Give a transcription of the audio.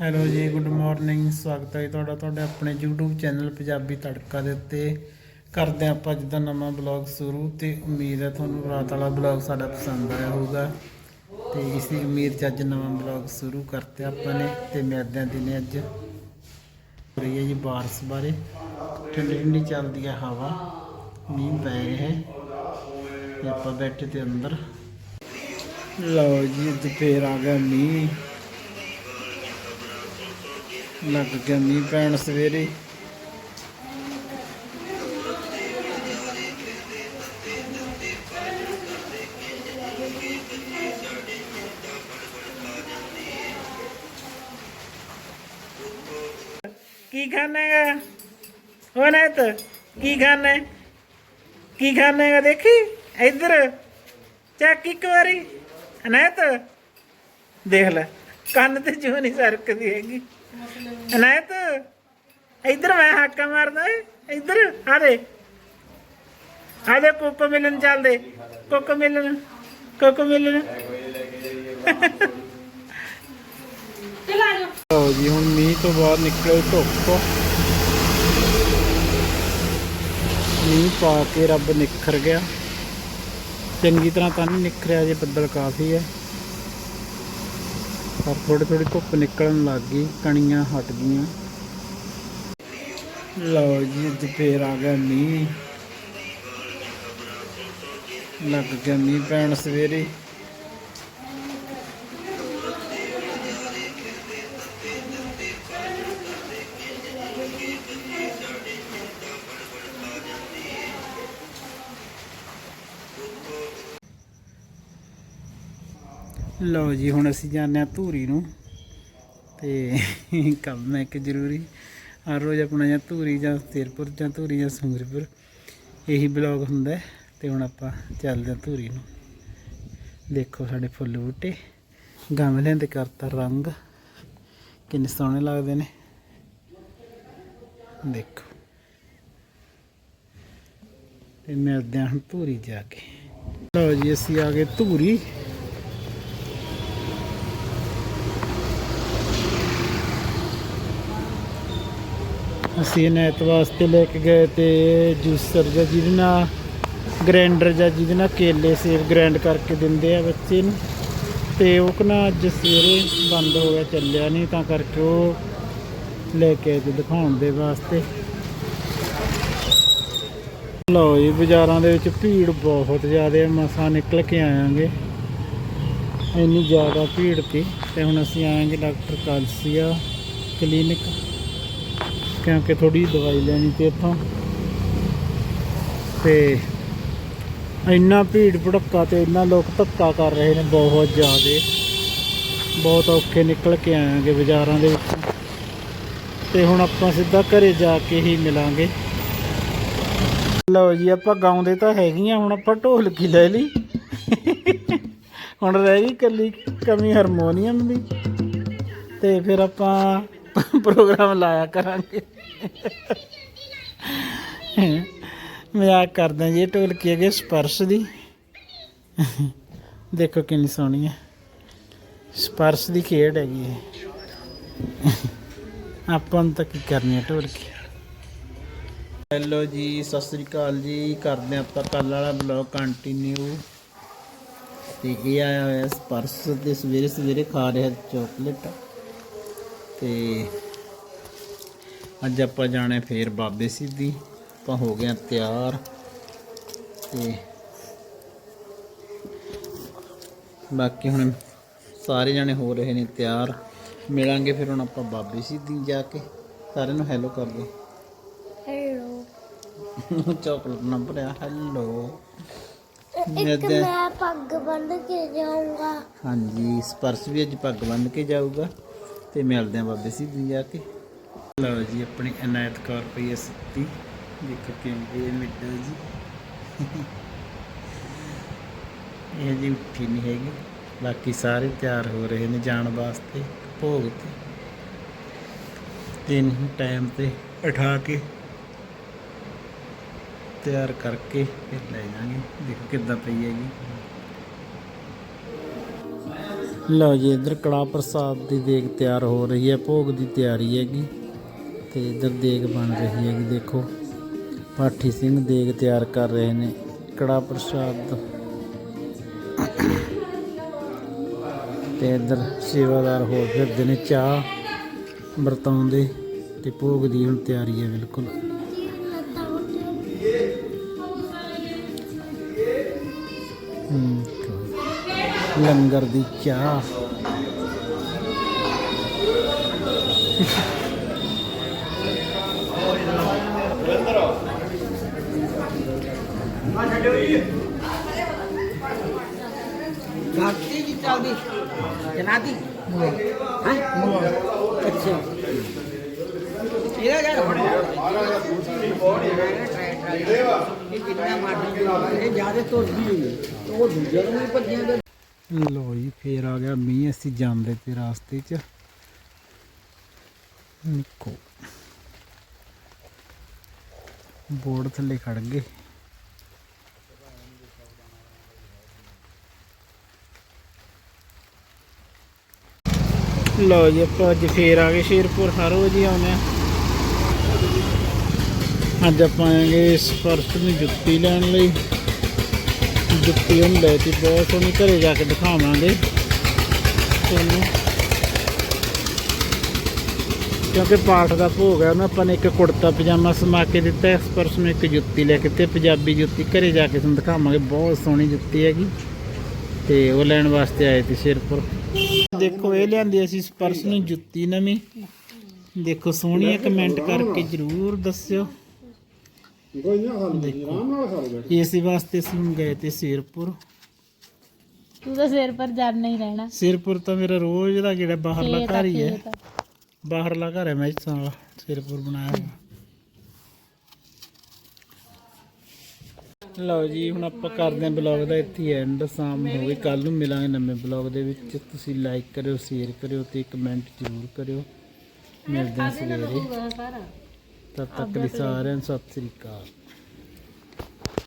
Hello ਜੀ good morning ਸਵਾਗਤ ਹੈ ਜੀ ਤੁਹਾਡਾ, ਤੁਹਾਡੇ ਆਪਣੇ YouTube ਚੈਨਲ ਪੰਜਾਬੀ ਤੜਕਾ ਦੇ ਉੱਤੇ। ਕਰਦੇ ਹਾਂ ਆਪਾਂ ਜਿੱਦਾਂ ਨਵਾਂ ਬਲੌਗ ਸ਼ੁਰੂ ਤੇ ਉਮੀਦ ਹੈ ਤੁਹਾਨੂੰ ਰਾਤ ਵਾਲਾ ਬਲੌਗ ਸਾਡਾ ਪਸੰਦ ਆਇਆ ਹੋਊਗਾ। ਤੇ ਇਸ ਦੀ ਉਮੀਦ 'ਚ ਅੱਜ ਨਵਾਂ ਬਲੌਗ ਸ਼ੁਰੂ ਕਰਤੇ ਆਪਾਂ ਨੇ ਤੇ ਮਿਲਦੇ ਹਾਂ ਦਿਨੇ ਅੱਜ। ਹੋ ਰਹੀ ਹੈ ਜੀ ਬਾਰਿਸ਼ ਬਾਰੇ। ਠੰਡੀ ਠੰਡੀ ਚੱਲਦੀ ਹੈ ਹਵਾ, ਮੀਂਹ ਪੈ ਰਿਹਾ ਹੈ ਤੇ ਆਪਾਂ ਬੈਠੇ ਤੇ ਅੰਦਰ। ਲਓ ਜੀ ਅੱਜ ਫੇਰ ਆ ਗਿਆ ਮੀਂਹ। ਲੱਗ ਗਿਆ ਮੀਂਹ ਪੈਣ ਸਵੇਰੇ। ਕੀ ਖਾਣਾ ਹੈ ਹੋ ਨੈਤ ਕੀ ਖਾਣਾ? ਹੈ ਕੀ ਖਾਣਾ ਹੈ ਦੇਖੀ? ਇੱਧਰ, ਚੱਕ ਇੱਕ ਵਾਰੀ। ਅਨੈਤ, ਦੇਖ ਲੈ, ਕੰਨ ਤੇ ਜੂ ਨਹੀਂ ਸਰਕਦੀ ਹੈਗੀ। ਅਨੈਤ ਇੱਧਰ ਮੈਂ ਹਾਕਾ ਮਾਰਦਾ ਏ ਇੱਧਰ ਆ ਦੇ। ਆ ਦੇ ਕੋਕੋ ਮਿਲਣ ਚੱਲਦੇ ਕੋਕੋ ਮਿਲਣ ਕੋਕੋ ਮਿਲਣ ਲਓ ਜੀ ਹੁਣ ਮੀਂਹ ਤੋਂ ਬਾਅਦ ਨਿਕਲੇ ਧੁੱਪ ਮੀਂਹ ਪਾ ਕੇ ਰੱਬ ਨਿਖਰ ਗਿਆ। ਚੰਗੀ ਤਰ੍ਹਾਂ ਤਾਂ ਨਹੀਂ ਨਿਖਰਿਆ ਜੇ ਬੱਦਲ ਕਾਫੀ ਹੈ। ਪਰ ਥੋੜੀ ਥੋੜੀ ਧੁੱਪ ਨਿਕਲਣ ਲੱਗ ਗਈ, ਕਣੀਆਂ ਹਟ ਗਈਆਂ। ਲਓ ਜੀ, ਅੱਜ ਫੇਰ ਆ ਗਿਆ ਮੀਂਹ। ਲੱਗ ਗਿਆ ਮੀਂਹ ਪੈਣ ਸਵੇਰੇ। ਲਓ ਜੀ, ਹੁਣ ਅਸੀਂ ਜਾਂਦੇ ਹਾਂ ਧੂਰੀ ਨੂੰ। ਤੇ ਕੰਮ ਹੈ ਕਿ ਜ਼ਰੂਰੀ? ਹਰ ਰੋਜ਼ ਆਪਣਾ ਜਾਂ ਧੂਰੀ ਜਾਂ ਸਿਰਪੁਰ ਜਾਂ ਧੂਰੀ ਜਾਂ ਸੰਗਰਪੁਰ ਇਹੀ ਬਲੌਗ ਹੁੰਦਾ ਹੈ। ਤੇ ਹੁਣ ਆਪਾਂ ਚੱਲਦੇ ਹਾਂ ਧੂਰੀ ਨੂੰ। ਦੇਖੋ ਸਾਡੇ ਫੁੱਲ ਬੂਟੇ, ਗਮਲਿਆਂ ਤੇ ਕਰਤਾ ਰੰਗ। ਕਿੰਨੇ ਸੋਹਣੇ ਲੱਗਦੇ ਨੇ। ਦੇਖੋ। ਤੇ ਮਿਲਦੇ ਹਾਂ ਹੁਣ ਧੂਰੀ ਜਾ ਕੇ। ਲਓ ਜੀ, ਅਸੀਂ ਆ ਗਏ ਧੂਰੀ। ਅਸੀਂ ਇਹਨੇ ਵਾਸਤੇ ਲੈ ਕੇ ਗਏ ਤੇ ਜੂਸਰ ਜਾਂ ਜਿਹਦੇ ਨਾਲ ਗ੍ਰਾਈਂਡਰ ਜਾਂ ਜਿਹਦੇ ਨਾਲ ਕੇਲੇ ਸੇਬ ਗ੍ਰਾਈਂਡ ਕਰਕੇ ਦਿੰਦੇ ਆ ਬੱਚੇ ਨੂੰ। ਤੇ ਉਹ ਕਨਾ ਅੱਜ ਸਵੇਰੇ ਬੰਦ ਹੋ ਗਿਆ, ਚੱਲਿਆ ਨਹੀਂ, ਤਾਂ ਕਰਕੇ ਉਹ ਲੈ ਕੇ ਆਏ ਤੇ ਦਿਖਾਉਣ ਦੇ ਵਾਸਤੇ। ਲਓ ਜੀ, ਬਾਜ਼ਾਰਾਂ ਦੇ ਵਿੱਚ ਭੀੜ ਬਹੁਤ ਜ਼ਿਆਦਾ ਹੈ ਮਸਾਂ ਨਿਕਲ ਕੇ ਆਵਾਂਗੇ ਇੰਨੀ ਜ਼ਿਆਦਾ ਭੀੜ ਤੀ ਤੇ ਹੁਣ ਅਸੀਂ ਆਵਾਂਗੇ ਡਾਕਟਰ ਕਾਲਸੀਆ ਕਲੀਨਿਕ। ਕਿਉਂਕਿ ਥੋੜੀ ਦਵਾਈ ਲੈਣੀ ਤੇ ਇੱਥੋਂ। ਤੇ ਇੰਨਾ ਭੀੜ ਭੜੱਕਾ ਤੇ ਇੰਨਾ ਲੋਕ ਧੱਕਾ ਕਰ ਰਹੇ ਨੇ ਬਹੁਤ ਜ਼ਿਆਦੇ। ਬਹੁਤ ਔਖੇ ਨਿਕਲ ਕੇ ਆਵਾਂਗੇ ਬਾਜ਼ਾਰਾਂ ਦੇ ਵਿੱਚ। ਤੇ ਹੁਣ ਆਪਾਂ ਸਿੱਧਾ ਘਰੇ ਜਾ ਕੇ ਹੀ ਮਿਲਾਂਗੇ। ਲਓ ਜੀ, ਆਪਾਂ ਗਾਉਂਦੇ ਤਾਂ ਹੈਗੀਆਂ ਹੁਣ ਆਪਾਂ ਢੋਲ ਕੀ ਲੈ ਲਈ? ਹੁਣ ਰਹਿ ਗਈ ਕੱਲੀ ਕਮੀ ਹਾਰਮੋਨੀਅਮ ਦੀ। ਤੇ ਫਿਰ ਆਪਾਂ ਪ੍ਰੋਗਰਾਮ ਲਾਇਆ ਕਰਾਂਗੇ। ਮਜ਼ਾਕ ਕਰਦੇ ਜੀ, ਇਹ ਢੋਲਕੀ ਹੈਗੇ ਸਪਰਸ਼ ਦੀ। ਦੇਖੋ ਕਿੰਨੀ ਸੋਹਣੀ ਹੈ ਸਪਰਸ਼ ਦੀ ਖੇਡ ਹੈਗੀ ਇਹ ਆਪਾਂ ਤਾਂ ਕੀ ਕਰਨੀ ਹੈ ਢੋਲਕੀ? ਹੈਲੋ ਜੀ, ਸਤਿ ਸ੍ਰੀ ਅਕਾਲ ਜੀ। ਕਰਦੇ ਹਾਂ ਆਪਾਂ ਕੱਲ ਵਾਲਾ ਬਲੌਗ ਕੰਟੀਨਿਊ ਤੇ ਇਹ ਆਇਆ ਹੋਇਆ ਸਪਰਸ਼ ਤੇ ਸਵੇਰੇ ਸਵੇਰੇ ਖਾ ਰਿਹਾ ਚਾਕਲੇਟ ਤੇ ਅੱਜ ਆਪਾਂ ਜਾਣਾ ਫੇਰ ਬਾਬੇ ਸਿੱਧੀ। ਆਪਾਂ ਹੋ ਗਏ ਤਿਆਰ। ਤੇ ਬਾਕੀ ਹੁਣ ਸਾਰੇ ਜਣੇ ਹੋ ਰਹੇ ਨੇ ਤਿਆਰ। ਮਿਲਾਂਗੇ ਫਿਰ ਹੁਣ ਆਪਾਂ ਬਾਬੇ ਸਿੱਧੀ ਜਾ ਕੇ। ਸਾਰਿਆਂ ਨੂੰ ਹੈਲੋ ਕਰ ਦਿਓ। ਹੈਲੋ ਚਾਕਲੇਟ ਨਾ ਭਰਿਆ ਹੈਲੋ ਇੱਕ। ਮੈਂ ਪੱਗ ਬੰਨ ਕੇ ਜਾਊਂਗਾ। ਹਾਂਜੀ ਸਪਰਸ਼ ਵੀ ਅੱਜ ਪੱਗ ਬੰਨ੍ਹ ਕੇ ਜਾਊਗਾ। ਤੇ ਮਿਲਦੇ ਆ ਬਾਬੇ ਸਿੱਧੂ ਜਾ ਕੇ। ਲਓ ਜੀ, ਆਪਣੀ ਅਨਾਇਤ ਕੌਰ ਪਈ ਹੈ ਸੁੱਤੀ ਦੇਖੋ ਕਿਵੇਂ ਇਹ ਮਿੱਡੋ ਜੀ। ਇਹ ਜੀ ਉੱਠੀ ਨਹੀਂ ਹੈਗੀ। ਬਾਕੀ ਸਾਰੇ ਤਿਆਰ ਹੋ ਰਹੇ ਨੇ ਜਾਣ ਵਾਸਤੇ, ਭੋਗ ਤੇ। ਤਿੰਨ ਟਾਈਮ ਤੇ ਉਠਾ ਕੇ, ਤਿਆਰ ਕਰਕੇ ਫਿਰ ਲੈ ਜਾਾਂਗੇ ਦੇਖੋ ਕਿੱਦਾਂ ਪਈ ਹੈ ਜੀ ਲਓ ਜੀ, ਇੱਧਰ ਕੜਾ ਪ੍ਰਸਾਦ ਦੀ ਦੇਗ ਤਿਆਰ ਹੋ ਰਹੀ ਹੈ, ਭੋਗ ਦੀ ਤਿਆਰੀ ਹੈਗੀ। ਤੇ ਇੱਧਰ ਦੇਗ ਬਣ ਰਹੀ ਹੈਗੀ, ਦੇਖੋ। ਪਾਠੀ ਸਿੰਘ ਦੇਗ ਤਿਆਰ ਕਰ ਰਹੇ ਨੇ। ਕੜਾ ਪ੍ਰਸਾਦ। ਤੇ ਇੱਧਰ ਸੇਵਾਦਾਰ ਹੋਰ ਫਿਰਦੇ ਨੇ। ਚਾਹ ਵਰਤਾਉਂਦੇ ਤੇ ਭੋਗ ਦੀ ਹੁਣ ਤਿਆਰੀ ਹੈ ਬਿਲਕੁਲ। ਲੰਗਰ ਦੀ ਚਾਹ। घाटी की चावदी जनाती है अच्छा ਇਹਦਾ ਯਾਰ ਇਹ ਕਿੰਨਾ ਮਾਰਦੀ ਇਹ ਜਿਆਦਾ ਤੁਰਦੀ ਹੈ ਉਹ ਦੂਜੇ ਨੂੰ ਵੀ ਭੱਜਿਆ ਦੇ ਲੋ ਜੀ ਫੇਰ ਆ ਗਿਆ ਮੀਂਹ ਅਸੀਂ ਜਾਂਦੇ ਤੇ ਰਾਸਤੇ 'ਚ ਨਿੱਕੋ ਬੋਰਡ ਥੱਲੇ ਖੜ ਗਏ। ਲਓ ਜੀ, ਆਪਾਂ ਅੱਜ ਫੇਰ ਆ ਗਏ ਸ਼ੇਰਪੁਰ, ਹਰ ਰੋਜ਼ ਹੀ ਆਉਂਦੇ ਆ ਅੱਜ ਆਪਾਂ ਆਏਗੇ ਸਪਰਸ਼ ਨੂੰ ਜੁੱਤੀ ਲੈਣ ਲਈ। ਜੁੱਤੀ ਉਹਨੂੰ ਲੈ ਬਹੁਤ ਸੋਹਣੀ ਘਰੇ ਜਾ ਕੇ ਦਿਖਾਵਾਂਗੇ। ਤੁਹਾਨੂੰ ਕਿਉਂਕਿ ਪਾਠ ਦਾ ਭੋਗ ਹੈ ਉਹਨੂੰ ਆਪਾਂ ਨੇ ਇੱਕ ਕੁੜਤਾ ਪਜਾਮਾ ਸਮਾ ਕੇ ਦਿੱਤਾ ਇਸ ਪਰਸ ਨੂੰ ਇੱਕ ਜੁੱਤੀ ਲੈ ਕੇ ਤੇ ਪੰਜਾਬੀ ਜੁੱਤੀ ਘਰੇ ਜਾ ਕੇ ਤੁਹਾਨੂੰ ਦਿਖਾਵਾਂਗੇ ਬਹੁਤ ਸੋਹਣੀ ਜੁੱਤੀ ਹੈਗੀ। ਤੇ ਉਹ ਲੈਣ ਵਾਸਤੇ ਆਏ ਤੇ ਸ਼ੇਰਪੁਰ। ਦੇਖੋ ਇਹ ਲਿਆਂਦੀ ਅਸੀਂ ਇਸ ਪਰਸ ਨੂੰ ਜੁੱਤੀ ਨਵੀਂ। ਦੇਖੋ ਸੋਹਣੀ ਹੈ ਕਮੈਂਟ ਕਰਕੇ ਜਰੂਰ ਦੱਸਿਓ। ਇਸੇ ਵਾਸਤੇ ਅਸੀਂ ਗਏ ਤੇ ਸ਼ੇਰਪੁਰ। ਤੂੰ ਤਾਂ ਸਿਰ ਪਰ ਜਾਣਾ ਹੀ ਰਹਿਣਾ। ਸਿਰਪੁਰ ਤਾਂ ਮੇਰਾ ਰੋਜ਼ ਦਾ ਜਿਹੜਾ ਬਾਹਰਲਾ ਘਰ ਹੀ ਹੈ। ਬਾਹਰਲਾ ਘਰ ਹੈ ਮੈਸਾਂ ਵਾਲਾ ਸਿਰਪੁਰ ਬਣਾਇਆ ਹੋਇਆ। ਲਓ ਜੀ, ਹੁਣ ਆਪਾਂ ਕਰਦੇ ਹਾਂ ਬਲੌਗ ਦਾ ਇੱਥੇ ਐਂਡ ਸ਼ਾਮ ਹੋ ਗਈ ਕੱਲ ਨੂੰ ਮਿਲਾਂਗੇ ਨਵੇਂ ਬਲੌਗ ਦੇ ਵਿੱਚ। ਤੁਸੀਂ ਲਾਈਕ ਕਰਿਓ ਸ਼ੇਅਰ ਕਰਿਓ ਤੇ ਕਮੈਂਟ ਜ਼ਰੂਰ ਕਰਿਓ। ਮਿਲਦੇ ਹਾਂ ਸਵੇਰੇ। ਤਦ ਤੱਕ ਲਈ ਸਾਰਿਆਂ ਨੂੰ ਸਤਿ ਸ੍ਰੀ ਅਕਾਲ।